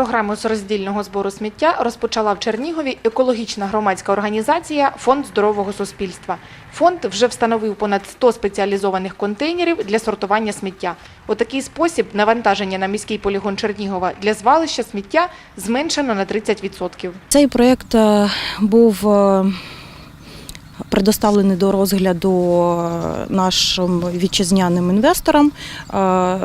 Програму з роздільного збору сміття розпочала в Чернігові екологічна громадська організація Фонд здорового суспільства. Фонд вже встановив понад 100 спеціалізованих контейнерів для сортування сміття. У такий спосіб навантаження на міський полігон Чернігова для звалища сміття зменшено на 30%. Цей проєкт е, був е, предоставлений до розгляду е, нашим вітчизняним інвесторам. Е,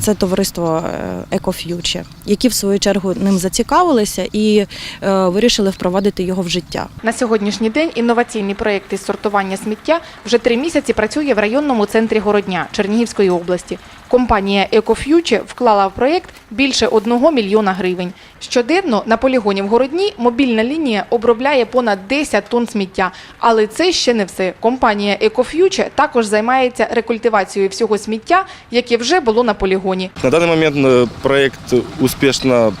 Це товариство «Екоф'юче», які в свою чергу ним зацікавилися і е, вирішили впровадити його в життя. На сьогоднішній день інноваційний проєкт із сортування сміття вже три місяці працює в районному центрі Городня Чернігівської області. Компанія «Екоф'юче» вклала в проєкт більше 1 мільйона гривень. Щоденно на полігоні в Городні мобільна лінія обробляє понад 10 тонн сміття. Але це ще не все. Компанія «Екоф'юче» також займається рекультивацією всього сміття, яке вже було на полігоні. На данный момент э, проект успешно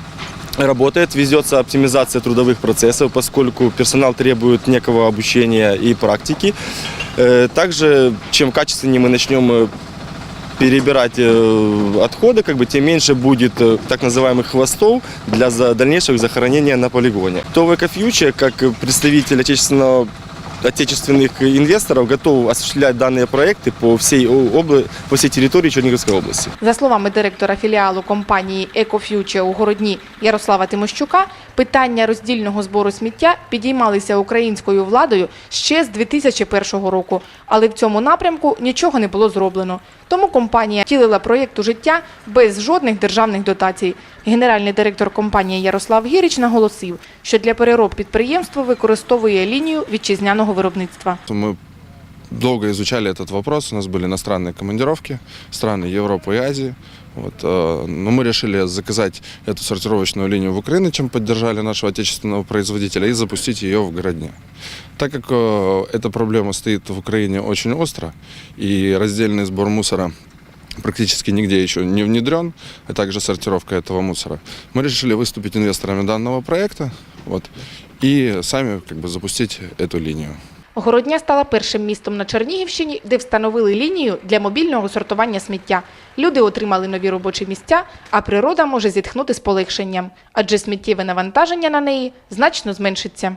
работает, ведется оптимизация трудовых процессов, поскольку персонал требует некого обучения и практики. Э, Также, чем качественнее мы начнем э, перебирать э, отходы, как бы, тем меньше будет э, так называемых хвостов для за- дальнейшего захоронения на полигоне. То в Экофьюче, как представитель отечественного отечественных инвесторов готов осуществлять данные проекты по всей, обла- по всей территории Черниговской области. За словами директора філіалу компанії «Екоф'юче» у Городні Ярослава Тимощука, питання роздільного збору сміття підіймалися українською владою ще з 2001 року, але в цьому напрямку нічого не було зроблено. Тому компанія втілила проєкт у життя без жодних державних дотацій. Генеральний директор компанії Ярослав Гіріч наголосив, що для перероб підприємство використовує лінію вітчизняного виробництва. Мы долго изучали этот вопрос. У нас были иностранные командировки, страны Европы и Азии. Вот, э, но мы решили заказать эту сортировочную линию в Украине, чем поддержали нашего отечественного производителя, и запустить ее в Городне. Так как э, эта проблема стоит в Украине очень остро, и раздельный сбор мусора практически нигде еще не внедрен, а также сортировка этого мусора, мы решили выступить инвесторами данного проекта вот, и сами как бы, запустить эту линию. Городня стала першим містом на Чернігівщині, де встановили лінію для мобільного сортування сміття. Люди отримали нові робочі місця, а природа може зітхнути з полегшенням, адже сміттєве навантаження на неї значно зменшиться.